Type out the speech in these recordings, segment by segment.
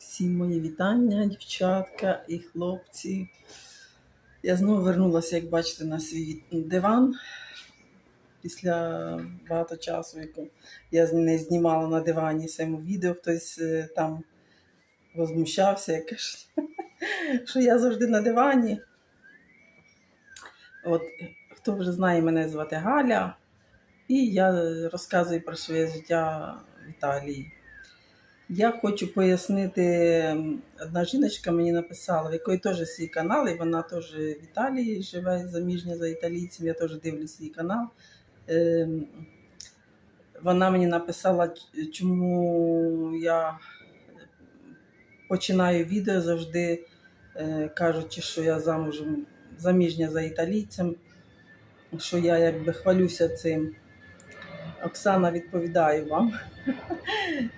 Всім мої вітання, дівчатка і хлопці. Я знову вернулася, як бачите, на свій диван після багато часу, яку я не знімала на дивані своєму відео. Хтось е, там возмущався, я кажу, що я завжди на дивані. От, хто вже знає, мене звати Галя, і я розказую про своє життя в Італії. Я хочу пояснити, одна жіночка мені написала, в якої теж свій канал, і вона теж в Італії живе заміжня за італійцем, я теж дивлюся свій канал. Ем, Вона мені написала, чому я починаю відео завжди е, кажучи, що я замужем заміжня за італійцем, що я якби хвалюся цим. Оксана, відповідаю вам.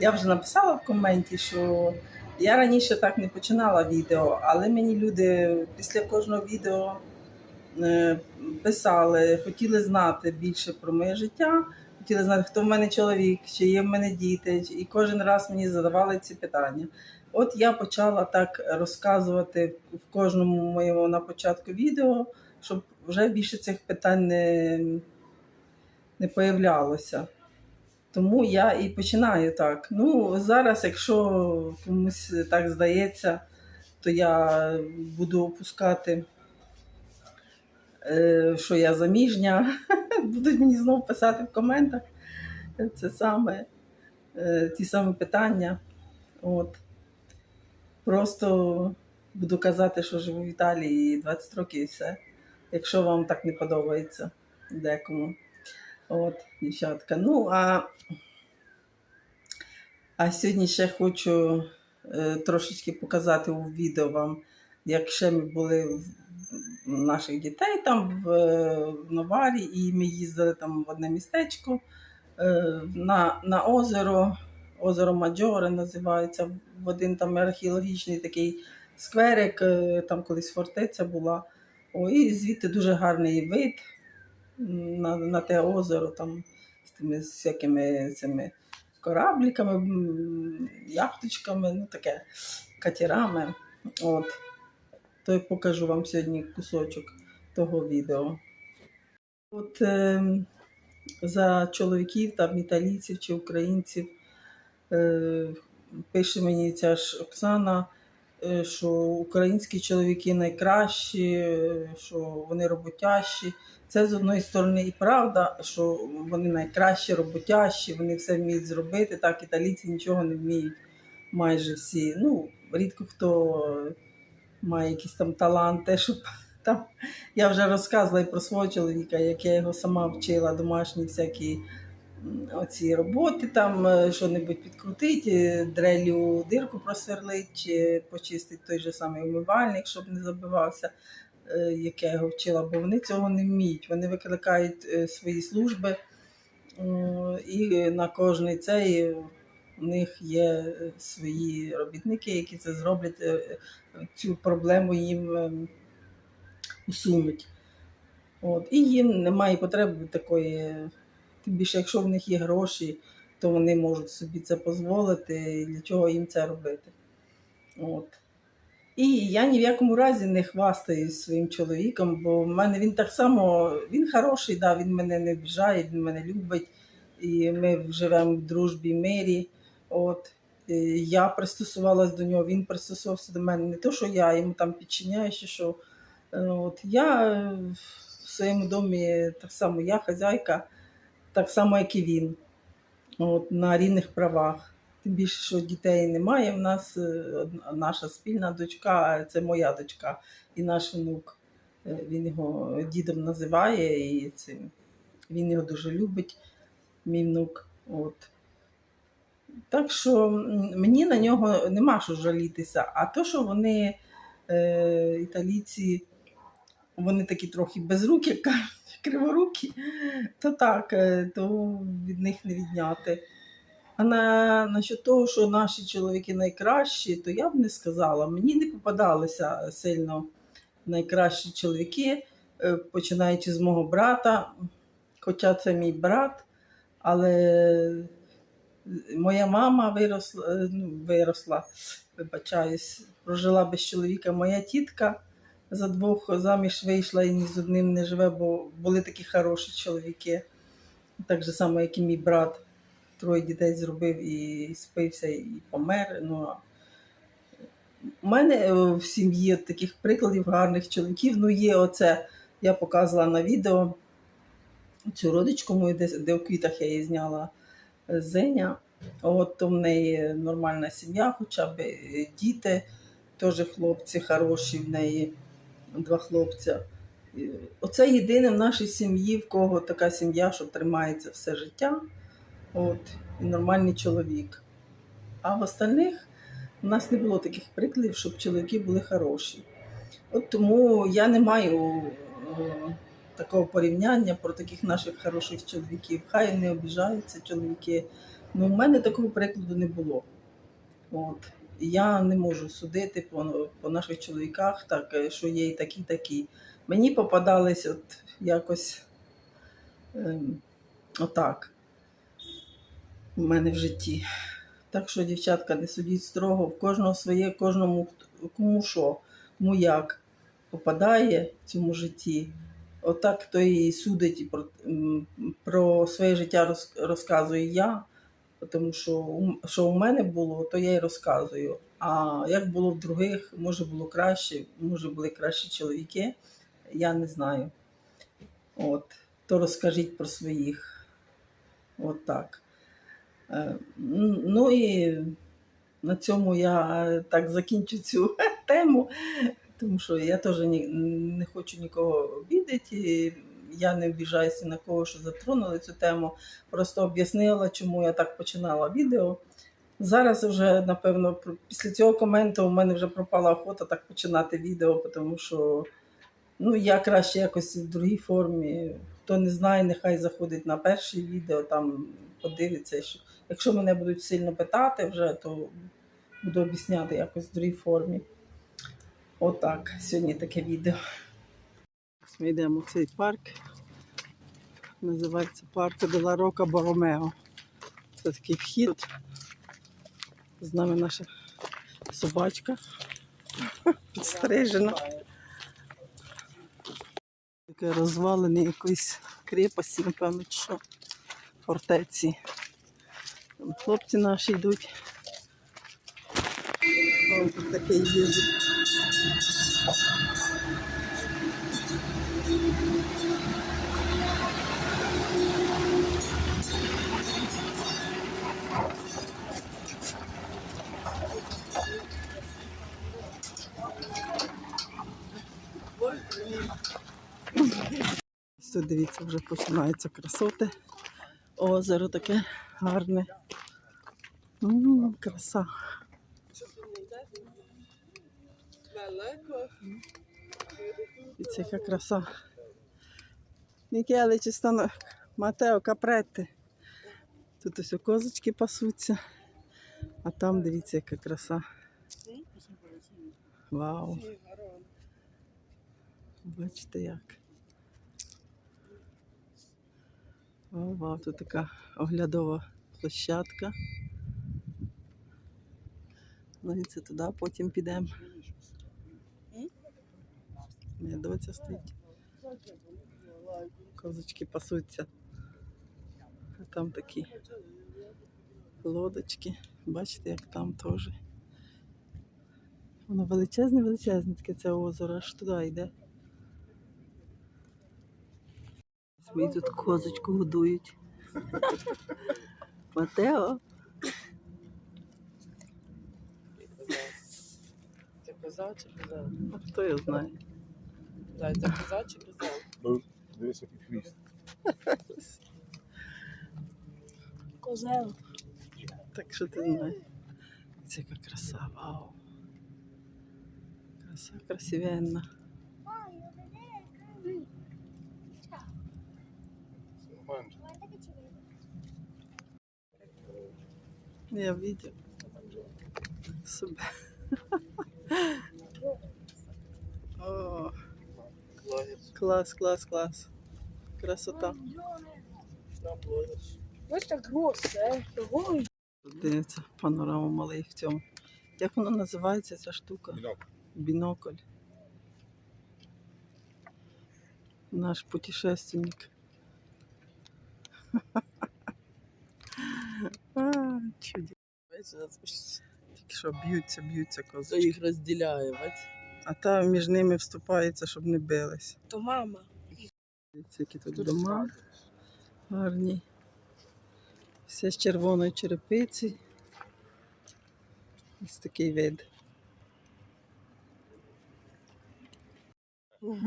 Я вже написала в коменті, що я раніше так не починала відео, але мені люди після кожного відео е, писали, хотіли знати більше про моє життя, хотіли знати, хто в мене чоловік, чи є в мене діти, і кожен раз мені задавали ці питання. От я почала так розказувати в кожному моєму на початку відео, щоб вже більше цих питань не, не появлялося. Тому я і починаю так. Ну, зараз, якщо комусь так здається, то я буду опускати, е, що я заміжня. Будуть мені знову писати в коментах це саме, е, ті самі питання. От. Просто буду казати, що живу в Італії 20 років і все. Якщо вам так не подобається декому. От, дівчатка. Ну, а, а сьогодні ще хочу е, трошечки показати у відео вам, як ще ми були в наших дітей там в, в Новарі, і ми їздили там в одне містечко е, на, на озеро, озеро Маджоре називається, в один там археологічний такий скверик, е, там колись фортеця була. О, і звідти дуже гарний вид на, на те озеро, там з тими всякими цими корабліками, яхточками, ну таке, катерами. От. То я покажу вам сьогодні кусочок того відео. От е, за чоловіків, там італійців чи українців, е, пише мені ця ж Оксана, що українські чоловіки найкращі, е, що вони роботящі. Це з одної сторони і правда, що вони найкращі, роботящі, вони все вміють зробити. Так, італійці нічого не вміють майже всі. Ну, рідко хто має якісь там таланти, щоб там. Я вже розказувала і про свого чоловіка, як я його сама вчила домашні всякі оці роботи, там е, що-небудь підкрутити, дрелю дирку просверлить, чи почистити той же самий умивальник, щоб не забивався, е, як я його вчила, бо вони цього не вміють. Вони викликають е, свої служби, і на кожний цей у них є е, свої робітники, які це зроблять, е, е, цю проблему їм усунуть. От. І їм немає потреби такої, тим більше, якщо в них є гроші, то вони можуть собі це дозволити, для чого їм це робити. От. І я ні в якому разі не хвастаюсь своїм чоловіком, бо в мене він так само, він хороший, да, він мене не обіжає, він мене любить, і ми живемо в дружбі мирі. От. Я пристосувалась до нього, він пристосувався до мене. Не то, що я йому там підчиняю, чи що. От. Я в своєму домі так само я хазяйка, так само, як і він. От, на рівних правах. Тим більше, що дітей немає. В нас е, наша спільна дочка, це моя дочка і наш внук. Е, Він його дідом називає, і це, він його дуже любить, мій внук. От. Так що мені на нього нема що жалітися. А то, що вони, е, італійці, вони такі трохи безрукі, як кажуть, криворукі, то так, е, то від них не відняти. А на насчет того, що наші чоловіки найкращі, то я б не сказала. Мені не попадалися сильно найкращі чоловіки, е, починаючи з мого брата, хоча це мій брат, але Моя мама виросла, е, ну, виросла, вибачаюсь, прожила без чоловіка. Моя тітка за двох заміж вийшла і ні з одним не живе, бо були такі хороші чоловіки. Так же само, як і мій брат. Троє дітей зробив і спився, і помер. Ну, а у мене е, в сім'ї таких прикладів гарних чоловіків. Ну, є оце, я показувала на відео цю родичку мою, де, де в квітах я її зняла е, Зеня. От то в неї нормальна сім'я, хоча б е, діти, теж хлопці хороші в неї, два хлопця. Оце єдине в нашій сім'ї, в кого така сім'я, що тримається все життя. От, і нормальний чоловік. А в остальних у нас не було таких прикладів, щоб чоловіки були хороші. От тому я не маю е, такого порівняння про таких наших хороших чоловіків. Хай не обіжаються чоловіки. Ну, в мене такого прикладу не було. От. Я не можу судити по, по наших чоловіках, так, е, що є і такі, такі. Мені попадались от якось ем, отак у мене в житті. Так що, дівчатка, не судіть строго, в кожного своє, кожному кому що, кому як попадає в цьому житті. Отак хто і судить про, про своє життя розказую я, тому що що у мене було, то я й розказую. А як було в других, може було краще, може були кращі чоловіки, я не знаю. От, то розкажіть про своїх. От так. Е, Ну і на цьому я так закінчу цю тему, тому що я теж не хочу нікого обідати. Я не обіжаюся на кого, що затронули цю тему. Просто об'яснила, чому я так починала відео. Зараз вже, напевно, після цього коменту у мене вже пропала охота так починати відео, тому що ну, я краще якось в другій формі. Хто не знає, нехай заходить на перше відео, там подивиться. Що... Якщо мене будуть сильно питати вже, то буду об'ясняти якось в другій формі. Отак, сьогодні таке відео. Ми йдемо в цей парк. Називається парк Дела Рока Боромео. Це такий вхід. З нами наша собачка підстрижена. Таке розвалене якоїсь крепості, напевно, що фортеці. Там хлопці наші йдуть. О, тут є. Тут дивіться, вже починаються красоти. Озеро таке гарне. М, краса. Дивіться, яка краса. Мікеле, чи стано Матео Капретти. Тут ось козочки пасуться. А там дивіться, яка краса. Вау. Бачите як. Вау, вау, тут така оглядова площадка. Ну і це туди потім підемо. Моя доця стоїть. Козочки пасуться. А там такі лодочки. Бачите, як там теж. Воно величезне, величезне таке це озеро, аж туди йде. Собі тут козочку годують. Матео. Це коза чи козел? А хто його знає? Зай, це коза чи козел? Ну, дивись, який хвіст. Козел. Так що ти знаєш? Це яка краса, вау. Краса красивенна. Я видел. Себе. О, Блогер. клас, клас, клас. Красота. Ось так? Gewoon Дивіться, панорама малий в цьому. Як воно називається ця штука? Бінокль. Бінокль. Наш путешественник. А. Тільки що б'ються, б'ються Хто їх розділяє, бать? А та між ними вступається, щоб не бились. То мама. Дивіться, які тут дома гарні. Все з червоної черепиці. Ось такий вид.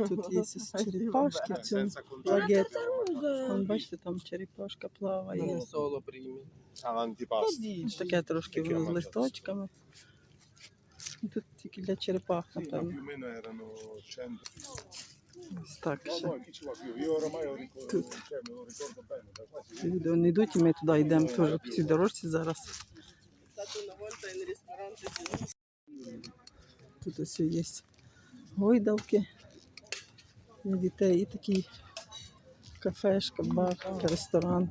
Тут є ось черепашки в цьому лагет. Вон, бачите, там черепашка плаває. Не соло. Таке трошки воно з листочками. Тут тільки для черепах, Sì, напевно. più o meno erano 100. Ось так No, ще. Тут. cioè, me lo ricordo bene, da quasi Люди вони йдуть, і ми туди йдемо теж по цій дорожці зараз. Тут ось є гойдалки для дітей і такий кафешка, бар, ресторан.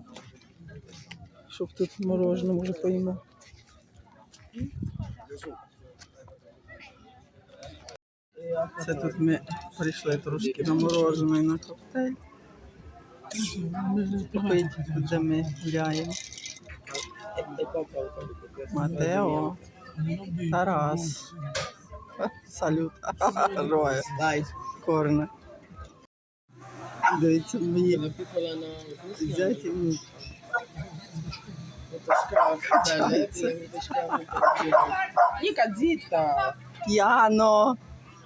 Щоб тут морожене може поїмо. Це тут ми прийшли трошки на морожене на коктейль. Пить, де ми гуляємо. Матео, Тарас. Салют. Роя. Корна. Дивіться, на взяті. ну, Ніка діта. П'яно.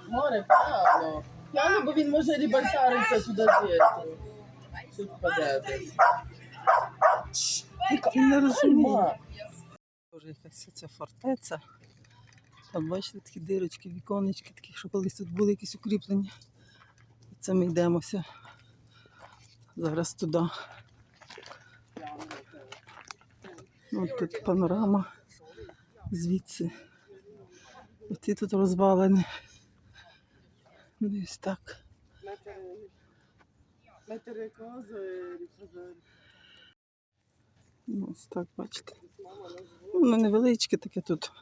Море, п'яно. П'яно, бо він може рібальтаритися туди діти. Тут впаде. Не розуміє. Ма. Тоже якась ця фортеця. Там бачите такі дирочки, віконечки, такі, що колись тут були якісь укріплення. Це ми йдемося. Зараз туди. Ось тут панорама звідси. Оці тут розвалені. Ну, ось так. Кози, Ну, ось так, бачите. Воно невеличке таке тут.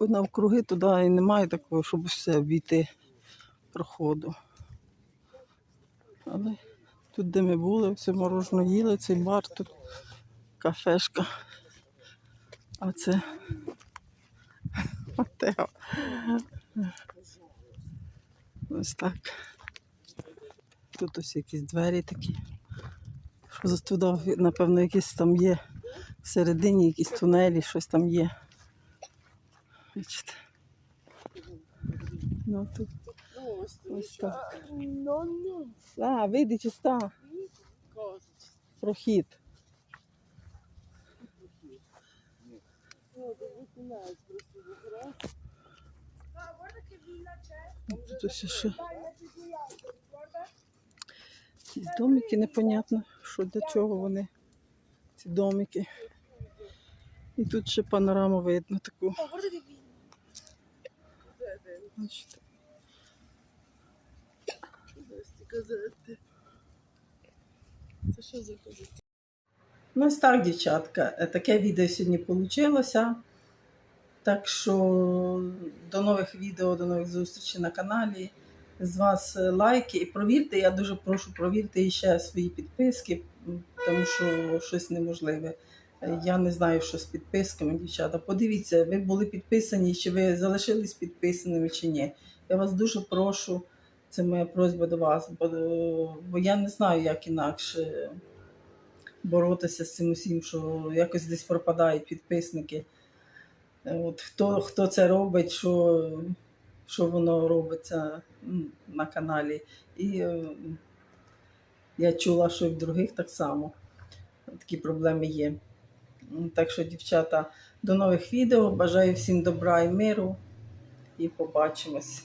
Навкруги туди і немає такого, щоб все обійти проходу. Але тут, де ми були, все морожено їли, цей бар, тут кафешка. А це Матео. Ось так. Тут ось якісь двері такі. Що за туди, напевно, якісь там є всередині, якісь тунелі, щось там є. Бачите. Ну тут Ось так. А, вийди чиста. Козочка. Прохід. Ну. Тут ще якісь домики, непонятно, що для чого вони. Ці домики. І тут ще панораму видно таку. Бачите. Ось. Це що за казети? Ну, так, дівчатка. Таке відео сьогодні вийшло. Так що до нових відео, до нових зустрічей на каналі. З вас е, лайки і провірте. Я дуже прошу провірте ще свої підписки, тому що щось неможливе. Е, Я не знаю, що з підписками, дівчата. Подивіться, ви були підписані, чи ви залишились підписаними, чи ні. Я вас дуже прошу. Це моя просьба до вас, бо, е, бо я не знаю, як інакше боротися з цим усім, що якось десь пропадають підписники. От хто, хто це робить, що, що воно робиться на каналі. І е, я чула, що і в других так само такі проблеми є. Так що, дівчата, до нових відео. Бажаю всім добра і миру. І побачимось.